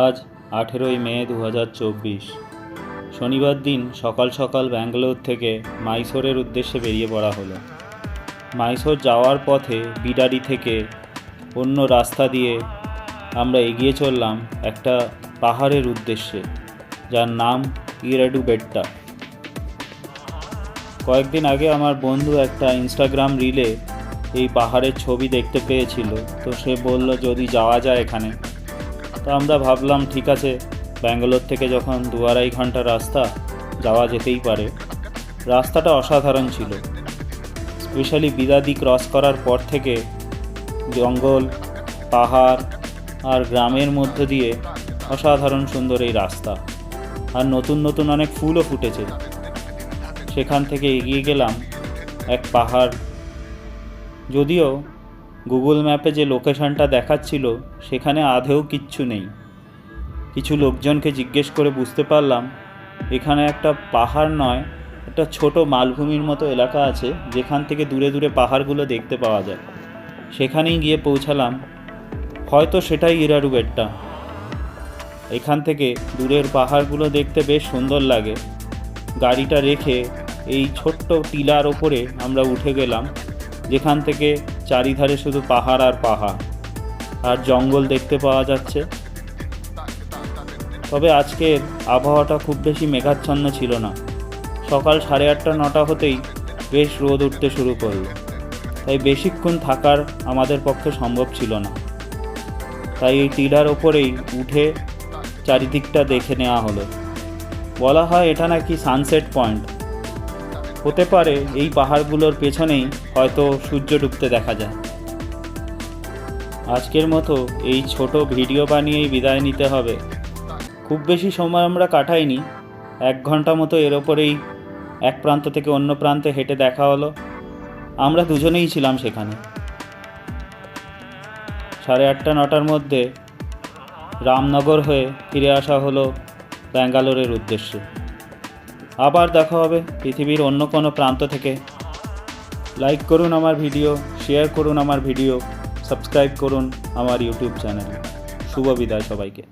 আজ আঠেরোই মে দু হাজার চব্বিশ। শনিবার দিন সকাল সকাল ব্যাঙ্গালোর থেকে মাইসোরের উদ্দেশ্যে বেরিয়ে পড়া হলো। মাইসোর যাওয়ার পথে বিডারি থেকে অন্য রাস্তা দিয়ে আমরা এগিয়ে চললাম একটা পাহাড়ের উদ্দেশ্যে, যার নাম ইরাডু বেট্টা কয়েকদিন আগে আমার বন্ধু একটা ইনস্টাগ্রাম রিলে এই পাহাড়ের ছবি দেখতে পেয়েছিল, তো সে বলল, যদি যাওয়া যায় এখানে। তো আমরা ভাবলাম, ঠিক আছে, ব্যাঙ্গালোর থেকে যখন দু আড়াই ঘণ্টা রাস্তা যাওয়া যেতেই পারে। রাস্তাটা অসাধারণ ছিল। স্পেশালি বিদাদি ক্রস করার পর থেকে জঙ্গল, পাহাড় আর গ্রামের মধ্য দিয়ে অসাধারণ সুন্দর এই রাস্তা। আর নতুন নতুন অনেক ফুলও ফুটেছে। সেখান থেকে এগিয়ে গেলাম এক পাহাড়। যদিও গুগল ম্যাপে যে লোকেশনটা দেখাচ্ছিল, সেখানে আধেও কিচ্ছু নেই। কিছু লোকজনকে জিজ্ঞেস করে বুঝতে পারলাম, এখানে একটা পাহাড় নয়, একটা ছোট মালভূমির মতো এলাকা আছে, যেখান থেকে দূরে দূরে পাহাড়গুলো দেখতে পাওয়া যায়। সেখানেই গিয়ে পৌঁছালাম। হয়তো সেটাই ইরারুবেটটা এখান থেকে দূরের পাহাড়গুলো দেখতে বেশ সুন্দর লাগে। গাড়িটা রেখে এই ছোট্ট টিলার ওপরে আমরা উঠে গেলাম, যেখান থেকে চারিধারে শুধু পাহাড় আর পাহাড়। আর জঙ্গল দেখতে পাওয়া যাচ্ছে। তবে আজকের আবহাওয়াটা খুব বেশি মেঘাচ্ছন্ন ছিল না। সকাল সাড়ে আটটা, নটা হতেই বেশ রোদ উঠতে শুরু করল। তাই বেশিক্ষণ থাকার আমাদের পক্ষে সম্ভব ছিল না। তাই এই টিলার ওপরেই উঠে চারিদিকটা দেখে নেওয়া হলো। বলা হয় এটা নাকি সানসেট পয়েন্ট হতে পারে এই পাহাড়গুলোর পেছনেই হয়তো সূর্য ডুবতে দেখা যায়। আজকের মতো এই ছোট ভিডিও বানিয়েই বিদায় নিতে হবে। খুব বেশি সময় আমরা কাটাইনি। এক ঘণ্টা মতো এর ওপরেই এক প্রান্ত থেকে অন্য প্রান্তে হেঁটে দেখা হলো। আমরা দুজনেই ছিলাম সেখানে। সাড়ে আটটা, নটার মধ্যে রামনগর হয়ে ফিরে আসা হলো ব্যাঙ্গালোরের উদ্দেশ্যে। আবার দেখা হবে পৃথিবীর অন্য কোনো প্রান্ত থেকে। লাইক করুন আমার ভিডিও শেয়ার করুন আমার ভিডিও সাবস্ক্রাইব করুন আমার ইউটিউব চ্যানেল শুভ বিদায় সবাইকে।